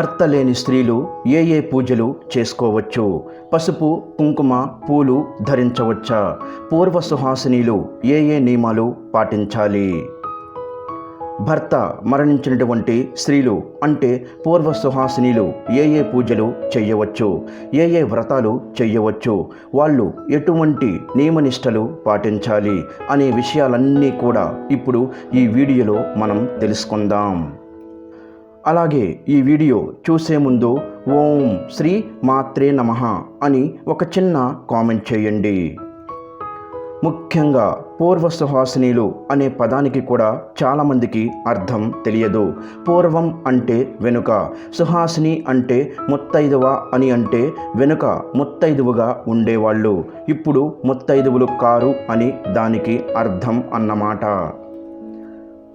భర్త లేని స్త్రీలు ఏ ఏ పూజలు చేసుకోవచ్చు? పసుపు కుంకుమ పూలు ధరించవచ్చా? పూర్వ సుహాసినీలు ఏ ఏ నియమాలు పాటించాలి? భర్త మరణించినటువంటి స్త్రీలు అంటే పూర్వ సుహాసినీలు ఏ ఏ పూజలు చేయవచ్చు? ఏ ఏ వ్రతాలు చేయవచ్చు? వాళ్ళు ఎటువంటి నియమనిష్టలు పాటించాలి? అనే విషయాలన్నీ కూడా ఇప్పుడు ఈ వీడియోలో మనం తెలుసుకుందాం. అలాగే ఈ వీడియో చూసే ముందు ఓం శ్రీ మాత్రే నమః అని ఒక చిన్న కామెంట్ చేయండి. ముఖ్యంగా పూర్వ సుహాసినీలు అనే పదానికి కూడా చాలామందికి అర్థం తెలియదు. పూర్వం అంటే వెనుక సుహాసిని అంటే ముత్తైదువ అని అంటే వెనుక ముత్తైదువుగా ఉండేవాళ్ళు. ఇప్పుడు ముత్తైదువులు కారు అని దానికి అర్థం అన్నమాట.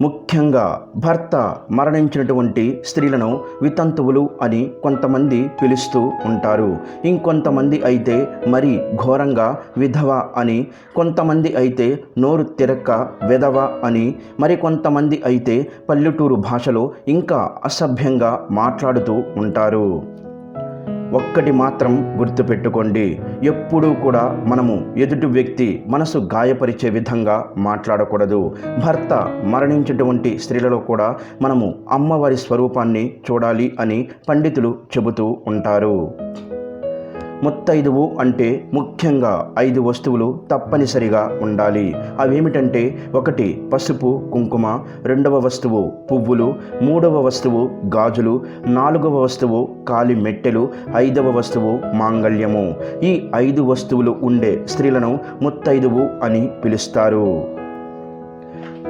ముఖ్యంగా భర్త మరణించినటువంటి స్త్రీలను వితంతువులు అని కొంతమంది పిలుస్తూ ఉంటారు. ఇంకొంతమంది అయితే మరి ఘోరంగా విధవ అని కొంతమంది అయితే నోరు తిరక్క విధవ అని మరి కొంతమంది అయితే పల్లెటూరు భాషలో ఇంకా అసభ్యంగా మాట్లాడుతూ ఉంటారు. ఒక్కటి మాత్రం గుర్తుపెట్టుకోండి. ఎప్పుడూ కూడా మనము ఎదుటి వ్యక్తి మనసు గాయపరిచే విధంగా మాట్లాడకూడదు. భర్త మరణించినటువంటి స్త్రీలలో కూడా మనము అమ్మవారి స్వరూపాన్ని చూడాలి అని పండితులు చెబుతూ ఉంటారు. ముత్తైదువు అంటే ముఖ్యంగా ఐదు వస్తువులు తప్పనిసరిగా ఉండాలి. అవేమిటంటే ఒకటి పసుపు కుంకుమ రెండవ వస్తువు పువ్వులు మూడవ వస్తువు గాజులు నాలుగవ వస్తువు కాలి మెట్టెలు ఐదవ వస్తువు మాంగళ్యము. ఈ ఐదు వస్తువులు ఉండే స్త్రీలను ముత్తైదువు అని పిలుస్తారు.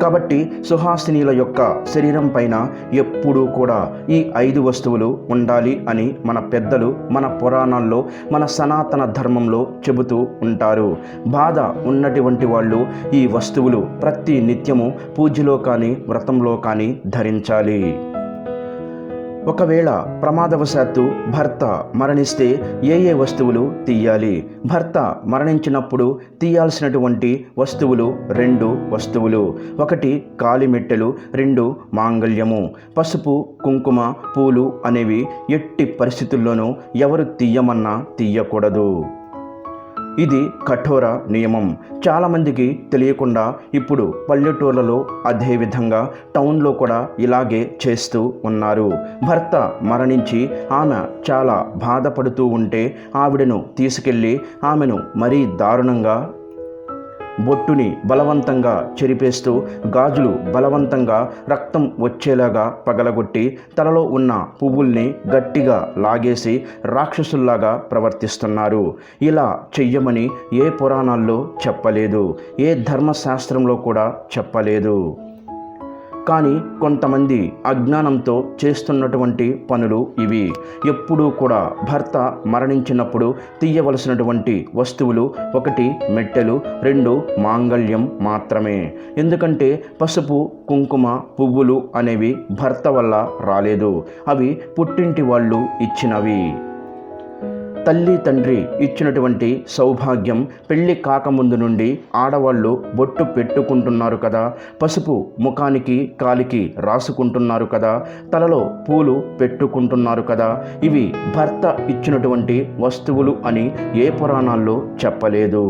కాబట్టి సుహాసినీల యొక్క శరీరం పైన ఎప్పుడూ కూడా ఈ ఐదు వస్తువులు ఉండాలి అని మన పెద్దలు మన పురాణాల్లో మన సనాతన ధర్మంలో చెబుతూ ఉంటారు. బాధ ఉన్నటువంటి వాళ్ళు ఈ వస్తువులు ప్రతి నిత్యము పూజలో కానీ వ్రతంలో కానీ ధరించాలి. ఒకవేళ ప్రమాదవశాత్తు భర్త మరణిస్తే ఏ ఏ వస్తువులు తీయాలి? భర్త మరణించినప్పుడు తీయాల్సినటువంటి వస్తువులు రెండు వస్తువులు. ఒకటి కాలిమెట్టెలు రెండు మాంగళ్యము. పసుపు కుంకుమ పూలు అనేవి ఎట్టి పరిస్థితుల్లోనూ ఎవరు తీయమన్నా తీయకూడదు. ఇది కఠోర నియమం. చాలామందికి తెలియకుండా ఇప్పుడు పల్లెటూర్లలో అదేవిధంగా టౌన్లో కూడా ఇలాగే చేస్తూ ఉన్నారు. భర్త మరణించి ఆమె చాలా బాధపడుతూ ఉంటే ఆవిడను తీసుకెళ్ళి ఆమెను మరీ దారుణంగా బొట్టుని బలవంతంగా చెరిపేస్తూ గాజులు బలవంతంగా రక్తం వచ్చేలాగా పగలగొట్టి తలలో ఉన్న పువ్వుల్ని గట్టిగా లాగేసి రాక్షసుల్లాగా ప్రవర్తిస్తున్నారు. ఇలా చెయ్యమని ఏ పురాణాల్లో చెప్పలేదు ఏ ధర్మశాస్త్రంలో కూడా చెప్పలేదు. కానీ కొంతమంది అజ్ఞానంతో చేస్తున్నటువంటి పనులు ఇవి. ఎప్పుడూ కూడా భర్త మరణించినప్పుడు తీయవలసినటువంటి వస్తువులు ఒకటి మెట్టెలు రెండు మాంగళ్యం మాత్రమే. ఎందుకంటే పసుపు కుంకుమ పువ్వులు అనేవి భర్త వల్ల రాలేదు. అవి పుట్టింటి వాళ్ళు ఇచ్చినవి. తల్లి తండ్రి ఇచ్చినటువంటి సౌభాగ్యం పెళ్ళి కాకముందు నుండి ఆడవాళ్ళు బొట్టు పెట్టుకుంటున్నారు కదా పసుపు ముఖానికి కాలికి రాసుకుంటున్నారు కదా తలలో పూలు పెట్టుకుంటున్నారు కదా ఇవి భర్త ఇచ్చినటువంటి వస్తువులు అని ఏ పురాణాల్లో చెప్పలేదు.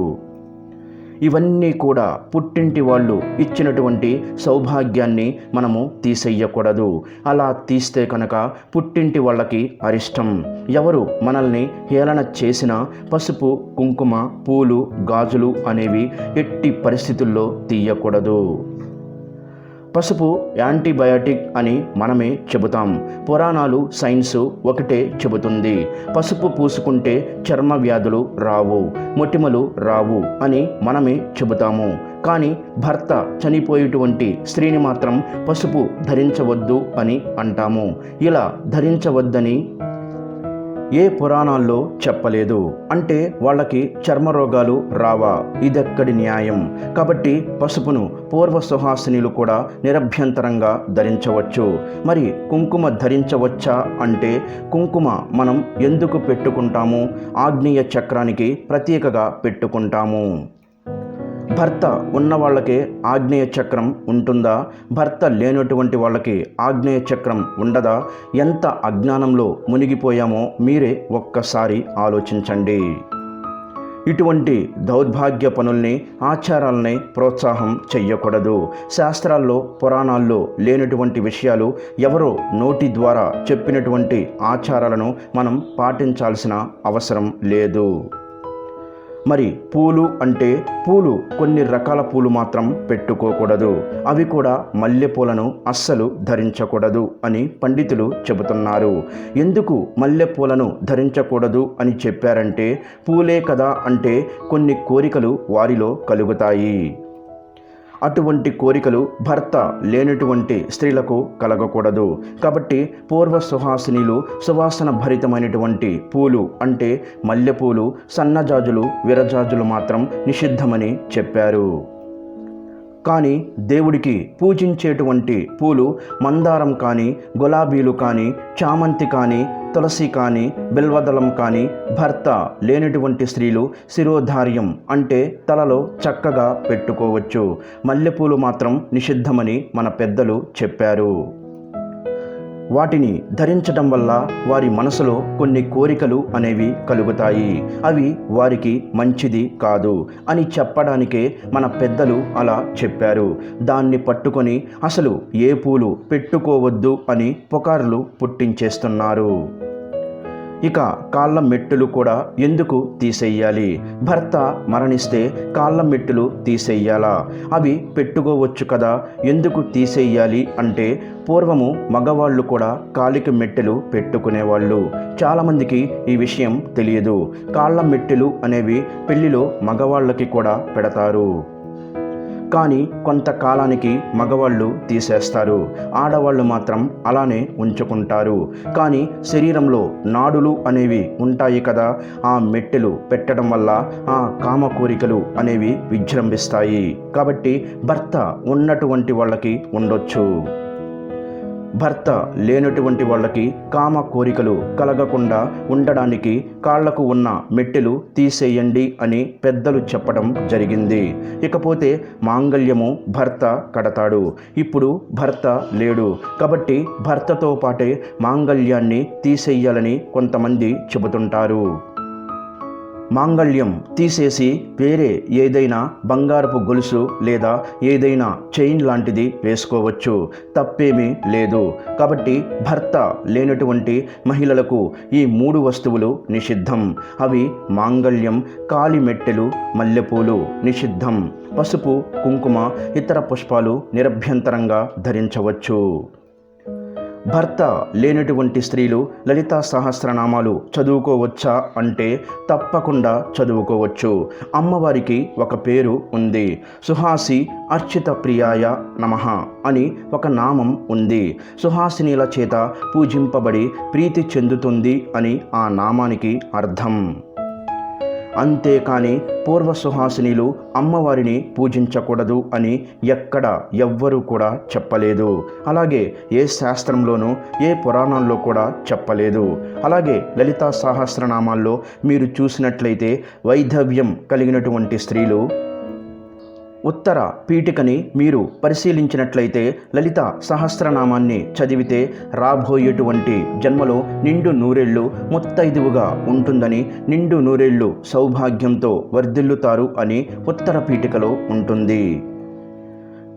ఇవన్నీ కూడా పుట్టింటి వాళ్ళు ఇచ్చినటువంటి సౌభాగ్యాన్ని మనము తీసేయకూడదు. అలా తీస్తే కనుక పుట్టింటి వాళ్ళకి అరిష్టం. ఎవరు మనల్ని హేళన చేసిన పసుపు కుంకుమ పూలు గాజులు అనేవి ఎట్టి పరిస్థితుల్లో తీయకూడదు. పసుపు యాంటీబయాటిక్ అని మనమే చెబుతాం. పురాణాలు సైన్సు ఒకటే చెబుతుంది. పసుపు పూసుకుంటే చర్మ వ్యాధులు రావు మొటిమలు రావు అని మనమే చెబుతాము. కానీ భర్త చనిపోయేటువంటి స్త్రీని మాత్రం పసుపు ధరించవద్దు అని అంటాము. ఇలా ధరించవద్దని ఏ పురాణాల్లో చెప్పలేదు. అంటే వాళ్ళకి చర్మ రోగాలు రావా? ఇదెక్కడి న్యాయం? కాబట్టి పసుపును పూర్వ సుహాసినిలు కూడా నిరభ్యంతరంగా ధరించవచ్చు. మరి కుంకుమ ధరించవచ్చా అంటే కుంకుమ మనం ఎందుకు పెట్టుకుంటాము? ఆగ్నేయ చక్రానికి ప్రత్యేకగా పెట్టుకుంటాము. భర్త ఉన్న వాళ్ళకి ఆగ్నేయ చక్రం ఉంటుందా? భర్త లేనటువంటి వాళ్ళకి ఆగ్నేయ చక్రం ఉండదా? ఎంత అజ్ఞానంలో మునిగిపోయామో మీరే ఒక్కసారి ఆలోచించండి. ఇటువంటి దౌర్భాగ్య పనుల్ని ఆచారాలని ప్రోత్సాహం చెయ్యకూడదు. శాస్త్రాల్లో పురాణాల్లో లేనటువంటి విషయాలు ఎవరో నోటి ద్వారా చెప్పినటువంటి ఆచారాలను మనం పాటించాల్సిన అవసరం లేదు. మరి పూలు అంటే పూలు కొన్ని రకాల పూలు మాత్రం పెట్టుకోకూడదు. అవి కూడా మల్లెపూలను అస్సలు ధరించకూడదు అని పండితులు చెబుతున్నారు. ఎందుకు మల్లెపూలను ధరించకూడదు అని చెప్పారంటే పూలే కదా అంటే కొన్ని కోరికలు వారిలో కలుగుతాయి. అటువంటి కోరికలు భర్త లేనటువంటి స్త్రీలకు కలగకూడదు. కాబట్టి పూర్వ సుహాసినిలు సువాసన భరితమైనటువంటి పూలు అంటే మల్లెపూలు సన్నజాజులు విరజాజులు మాత్రం నిషిద్ధమని చెప్పారు. కానీ దేవుడికి పూజించేటువంటి పూలు మందారం కానీ గులాబీలు కానీ చామంతి కానీ తులసి కానీ బిల్వదళం కానీ భర్త లేనటువంటి స్త్రీలు శిరోధార్యం అంటే తలలో చక్కగా పెట్టుకోవచ్చు. మల్లెపూలు మాత్రం నిషిద్ధమని మన పెద్దలు చెప్పారు. వాటిని ధరించడం వల్ల వారి మనసులో కొన్ని కోరికలు అనేవి కలుగుతాయి. అవి వారికి మంచిది కాదు అని చెప్పడానికే మన పెద్దలు అలా చెప్పారు. దాన్ని పట్టుకొని అసలు ఏ పూలు పెట్టుకోవద్దు అని పుకార్లు పుట్టించేస్తున్నారు. ఇక కాళ్ళ మెట్టులు కూడా ఎందుకు తీసేయాలి? భర్త మరణిస్తే కాళ్ళ మెట్టులు తీసేయాలా? అవి పెట్టుకోవచ్చు కదా ఎందుకు తీసేయాలి అంటే పూర్వము మగవాళ్ళు కూడా కాలికి మెట్టెలు పెట్టుకునేవాళ్ళు. చాలామందికి ఈ విషయం తెలియదు. కాళ్ళ మెట్టెలు అనేవి పెళ్ళిలో మగవాళ్ళకి కూడా పెడతారు. కానీ కొంతకాలానికి మగవాళ్ళు తీసేస్తారు. ఆడవాళ్ళు మాత్రం అలానే ఉంచుకుంటారు. కానీ శరీరంలో నాడులు అనేవి ఉంటాయి కదా ఆ మెట్టెలు పెట్టడం వల్ల ఆ కామ కోరికలు అనేవి విజృంభిస్తాయి. కాబట్టి భర్త ఉన్నటువంటి వాళ్ళకి ఉండొచ్చు. భర్త లేనటువంటి వాళ్ళకి కామ కోరికలు కలగకుండా ఉండడానికి కాళ్ళకు ఉన్న మెట్టెలు తీసేయండి అని పెద్దలు చెప్పడం జరిగింది. ఇకపోతే మాంగళ్యము భర్త కడతాడు. ఇప్పుడు భర్త లేడు. కాబట్టి భర్తతో పాటే మాంగళ్యాన్ని తీసేయాలని కొంతమంది చెబుతుంటారు. మాంగళ్యం తీసేసి వేరే ఏదైనా బంగారపు గొలుసు లేదా ఏదైనా చైన్ లాంటిది వేసుకోవచ్చు. తప్పేమీ లేదు. కాబట్టి భర్త లేనటువంటి మహిళలకు ఈ మూడు వస్తువులు నిషిద్ధం. అవి మాంగళ్యం కాలిమెట్టెలు మల్లెపూలు నిషిద్ధం. పసుపు కుంకుమ ఇతర పుష్పాలు నిరభ్యంతరంగా ధరించవచ్చు. భర్త లేనటువంటి స్త్రీలు లలితా సహస్రనామాలు చదువుకోవచ్చా అంటే తప్పకుండా చదువుకోవచ్చు. అమ్మవారికి ఒక పేరు ఉంది. సుహాసి అర్చిత ప్రియాయ నమః అని ఒక నామం ఉంది. సుహాసినీల చేత పూజింపబడి ప్రీతి చెందుతుంది అని ఆ నామానికి అర్థం. అంతేకాని పూర్వ సుహాసినిలు అమ్మవారిని పూజించకూడదు అని ఎక్కడ ఎవ్వరూ కూడా చెప్పలేదు. అలాగే ఏ శాస్త్రంలోనూ ఏ పురాణంలో కూడా చెప్పలేదు. అలాగే లలితా సహస్రనామాల్లో మీరు చూసినట్లయితే వైధవ్యం కలిగినటువంటి స్త్రీలు ఉత్తర పీఠికని మీరు పరిశీలించినట్లయితే లలిత సహస్రనామాన్ని చదివితే రాబోయేటువంటి జన్మలో నిండు నూరేళ్ళు ముత్తైదువుగా ఉంటుందని నిండు నూరేళ్ళు సౌభాగ్యంతో వర్ధిల్లుతారు అని ఉత్తర పీఠికలో ఉంటుంది.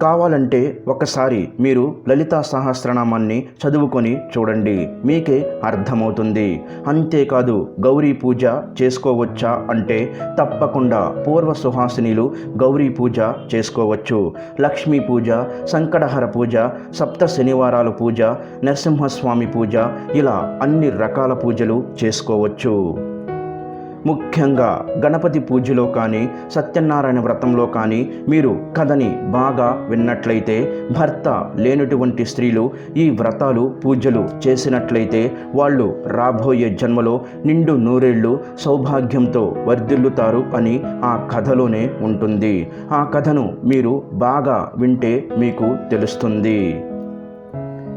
కావాలంటే ఒకసారి మీరు లలితా సహస్రనామాన్ని చదువుకొని చూడండి. మీకే అర్థమవుతుంది. అంతేకాదు గౌరీ పూజ చేసుకోవచ్చా అంటే తప్పకుండా పూర్వ సుహాసినిలు గౌరీ పూజ చేసుకోవచ్చు. లక్ష్మీ పూజ సంకటహర పూజ సప్త శనివారాల పూజ నరసింహస్వామి పూజ ఇలా అన్ని రకాల పూజలు చేసుకోవచ్చు. ముఖ్యంగా గణపతి పూజలో కానీ సత్యనారాయణ వ్రతంలో కానీ మీరు కథని బాగా విన్నట్లయితే భర్త లేనటువంటి స్త్రీలు ఈ వ్రతాలు పూజలు చేసినట్లయితే వాళ్ళు రాబోయే జన్మలో నిండు నూరేళ్ళు సౌభాగ్యంతో వర్ధిల్లుతారు అని ఆ కథలోనే ఉంటుంది. ఆ కథను మీరు బాగా వింటే మీకు తెలుస్తుంది.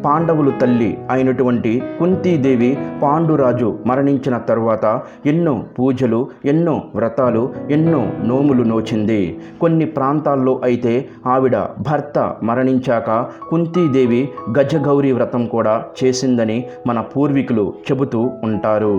పాండవులు తల్లి అయినటువంటి కుంతీదేవి పాండురాజు మరణించిన తరువాత ఎన్నో పూజలు ఎన్నో వ్రతాలు ఎన్నో నోములు నోచింది. కొన్ని ప్రాంతాల్లో అయితే ఆవిడ భర్త మరణించాక కుంతీదేవి గజగౌరి వ్రతం కూడా చేసిందని మన పూర్వీకులు చెబుతూ ఉంటారు.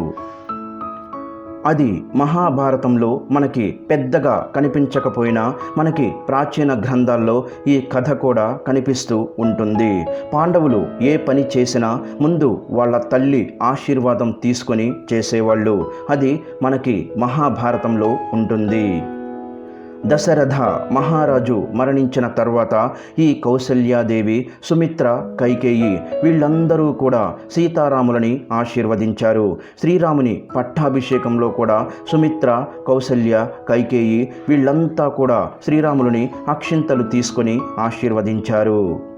అది మహాభారతంలో మనకి పెద్దగా కనిపించకపోయినా మనకి ప్రాచీన గ్రంథాల్లో ఈ కథ కూడా కనిపిస్తూ ఉంటుంది. పాండవులు ఏ పని చేసినా ముందు వాళ్ళ తల్లి ఆశీర్వాదం తీసుకొని చేసేవాళ్ళు. అది మనకి మహాభారతంలో ఉంటుంది. దశరథ మహారాజు మరణించిన తర్వాత ఈ కౌసల్యాదేవి సుమిత్ర కైకేయి వీళ్ళందరూ కూడా సీతారాములని ఆశీర్వదించారు. శ్రీరాముని పట్టాభిషేకంలో కూడా సుమిత్ర కౌసల్య కైకేయి వీళ్ళంతా కూడా శ్రీరాములని అక్షింతలు తీసుకొని ఆశీర్వదించారు.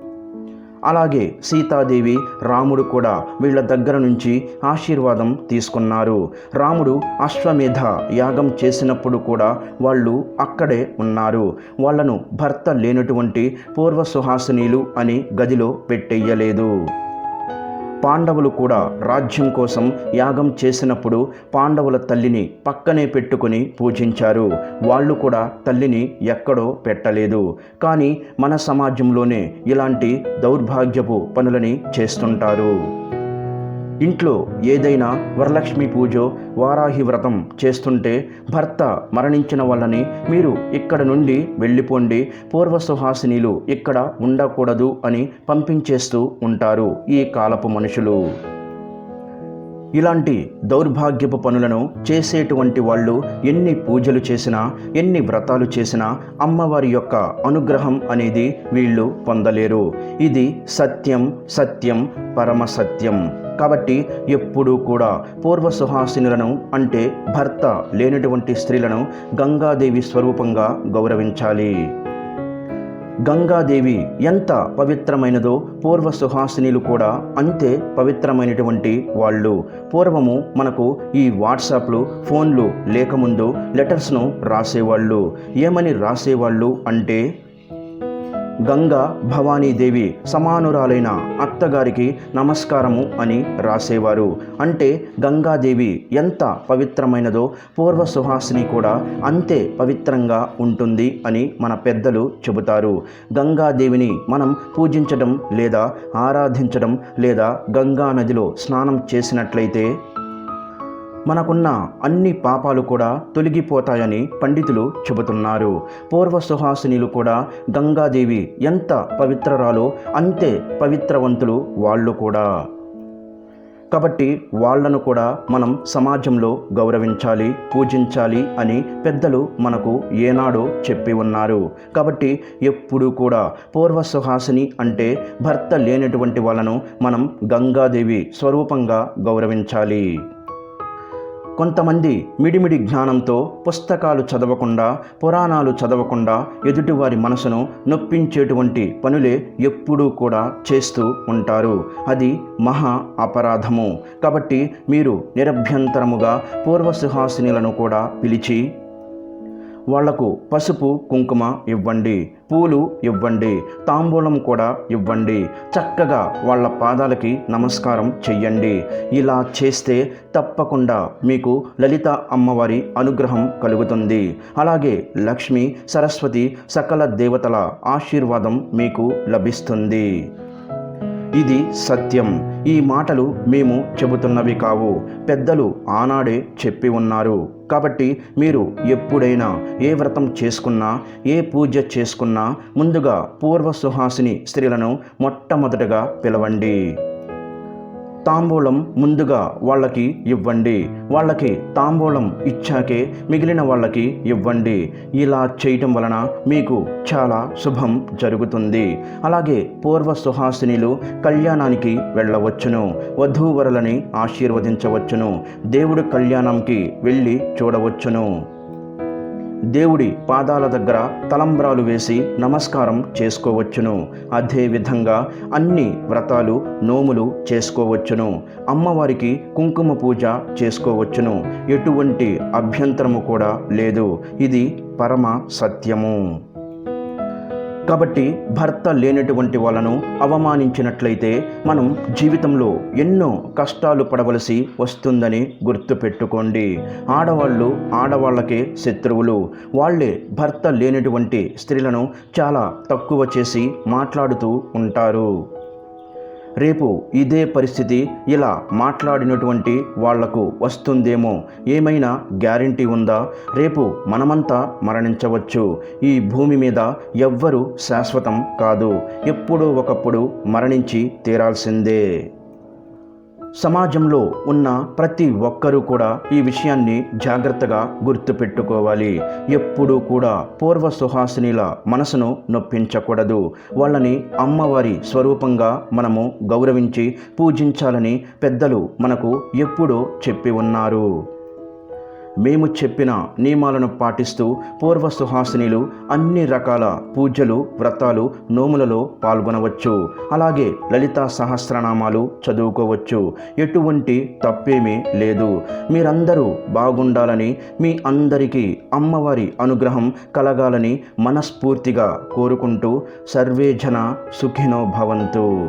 అలాగే సీతాదేవి రాముడు కూడా వీళ్ళ దగ్గర నుంచి ఆశీర్వాదం తీసుకున్నారు. రాముడు అశ్వమేధ యాగం చేసినప్పుడు కూడా వాళ్ళు అక్కడే ఉన్నారు. వాళ్ళను భర్త లేనటువంటి పూర్వ సుహాసినీలు అని గదిలో పెట్టెయ్యలేదు. పాండవులు కూడా రాజ్యం కోసం యాగం చేసినప్పుడు పాండవుల తల్లిని పక్కనే పెట్టుకుని పూజించారు. వాళ్ళు కూడా తల్లిని ఎక్కడో పెట్టలేదు. కానీ మన సమాజంలోనే ఇలాంటి దౌర్భాగ్యపు పనులని చేస్తుంటారు. ఇంట్లో ఏదైనా వరలక్ష్మి పూజ వారాహి వ్రతం చేస్తుంటే భర్త మరణించిన వాళ్ళని మీరు ఇక్కడ నుండి వెళ్ళిపోండి పూర్వ సుహాసినీలు ఇక్కడ ఉండకూడదు అని పంపించేస్తూ ఉంటారు ఈ కాలపు మనుషులు. ఇలాంటి దౌర్భాగ్యపు పనులను చేసేటువంటి వాళ్ళు ఎన్ని పూజలు చేసినా ఎన్ని వ్రతాలు చేసినా అమ్మవారి యొక్క అనుగ్రహం అనేది వీళ్ళు పొందలేరు. ఇది సత్యం సత్యం పరమ సత్యం. కాబట్టి ఎప్పుడూ కూడా పూర్వ సుహాసినులను అంటే భర్త లేనటువంటి స్త్రీలను గంగాదేవి స్వరూపంగా గౌరవించాలి. గంగాదేవి ఎంత పవిత్రమైనదో పూర్వ సుహాసినీలు కూడా అంతే పవిత్రమైనటువంటి వాళ్ళు. పూర్వము మనకు ఈ వాట్సాప్లు ఫోన్లు లేకముందు లెటర్స్ను రాసేవాళ్ళు. ఏమని రాసేవాళ్ళు అంటే గంగా భవానీదేవి సమానురాలైన అత్తగారికి నమస్కారము అని రాసేవారు. అంటే గంగాదేవి ఎంత పవిత్రమైనదో పూర్వ సుహాసిని కూడా అంతే పవిత్రంగా ఉంటుంది అని మన పెద్దలు చెబుతారు. గంగాదేవిని మనం పూజించడం లేదా ఆరాధించడం లేదా గంగా నదిలో స్నానం చేసినట్లయితే మనకున్న అన్ని పాపాలు కూడా తొలగిపోతాయని పండితులు చెబుతున్నారు. పూర్వ సుహాసినిలు కూడా గంగాదేవి ఎంత పవిత్రరాలో అంతే పవిత్రవంతులు వాళ్ళు కూడా. కాబట్టి వాళ్ళను కూడా మనం సమాజంలో గౌరవించాలి పూజించాలి అని పెద్దలు మనకు ఏనాడో చెప్పి ఉన్నారు. కాబట్టి ఎప్పుడూ కూడా పూర్వ సుహాసిని అంటే భర్త లేనటువంటి వాళ్ళను మనం గంగాదేవి స్వరూపంగా గౌరవించాలి. కొంతమంది మిడిమిడి జ్ఞానంతో పుస్తకాలు చదవకుండా పురాణాలు చదవకుండా ఎదుటివారి మనసును నొప్పించేటువంటి పనులే ఎప్పుడూ కూడా చేస్తూ ఉంటారు. అది మహా అపరాధము. కాబట్టి మీరు నిరభ్యంతరముగా పూర్వసుహాసినులను కూడా పిలిచి వాళ్ళకు పసుపు కుంకుమ ఇవ్వండి పూలు ఇవ్వండి తాంబూలం కూడా ఇవ్వండి. చక్కగా వాళ్ళ పాదాలకి నమస్కారం చెయ్యండి. ఇలా చేస్తే తప్పకుండా మీకు లలిత అమ్మవారి అనుగ్రహం కలుగుతుంది. అలాగే లక్ష్మి సరస్వతి సకల దేవతల ఆశీర్వాదం మీకు లభిస్తుంది. ఇది సత్యం. ఈ మాటలు మేము చెబుతున్నవి కావు. పెద్దలు ఆనాడే చెప్పి ఉన్నారు. కాబట్టి మీరు ఎప్పుడైనా ఏ వ్రతం చేసుకున్నా ఏ పూజ చేసుకున్నా ముందుగా పూర్వ సుహాసిని స్త్రీలను మొట్టమొదటగా పిలవండి. తాంబూలం ముందుగా వాళ్ళకి ఇవ్వండి. వాళ్ళకి తాంబూలం ఇచ్చాకే మిగిలిన వాళ్ళకి ఇవ్వండి. ఇలా చేయటం వలన మీకు చాలా శుభం జరుగుతుంది. అలాగే పూర్వ సుహాసినిలు కళ్యాణానికి వెళ్ళవచ్చును. వధూవరులని ఆశీర్వదించవచ్చును. దేవుడు కళ్యాణంకి వెళ్ళి చూడవచ్చును. దేవుడి పాదాల దగ్గర తలంబ్రాలు వేసి నమస్కారం చేసుకోవచ్చును. అదేవిధంగా అన్ని వ్రతాలు నోములు చేసుకోవచ్చును. అమ్మవారికి కుంకుమ పూజ చేసుకోవచ్చును. ఎటువంటి అభ్యంతరము కూడా లేదు. ఇది పరమ సత్యము. కాబట్టి భర్త లేనటువంటి వాళ్ళను అవమానించినట్లయితే మనం జీవితంలో ఎన్నో కష్టాలు పడవలసి వస్తుందని గుర్తుపెట్టుకోండి. ఆడవాళ్ళు ఆడవాళ్ళకే శత్రువులు. వాళ్ళే భర్త లేనటువంటి స్త్రీలను చాలా తక్కువ చేసి మాట్లాడుతూ ఉంటారు. రేపు ఇదే పరిస్థితి ఇలా మాట్లాడినటువంటి వాళ్ళకు వస్తుందేమో? ఏమైనా గ్యారంటీ ఉందా? రేపు మనమంతా మరణించవచ్చు. ఈ భూమి మీద ఎవ్వరూ శాశ్వతం కాదు. ఎప్పుడో ఒకప్పుడు మరణించి తీరాల్సిందే. సమాజంలో ఉన్న ప్రతి ఒక్కరూ కూడా ఈ విషయాన్ని జాగ్రత్తగా గుర్తుపెట్టుకోవాలి. ఎప్పుడూ కూడా పూర్వ సుహాసినిల మనసును నొప్పించకూడదు. వాళ్ళని అమ్మవారి స్వరూపంగా మనము గౌరవించి పూజించాలని పెద్దలు మనకు ఎప్పుడూ చెప్పి ఉన్నారు. మేము చెప్పిన నియమాలను పాటిస్తూ పూర్వ సుహాసినిలు అన్ని రకాల పూజలు వ్రతాలు నోములలో పాల్గొనవచ్చు. అలాగే లలితా సహస్రనామాలు చదువుకోవచ్చు. ఎటువంటి తప్పేమీ లేదు. మీరందరూ బాగుండాలని మీ అందరికీ అమ్మవారి అనుగ్రహం కలగాలని మనస్ఫూర్తిగా కోరుకుంటూ సర్వేజన సుఖినో భవంతు.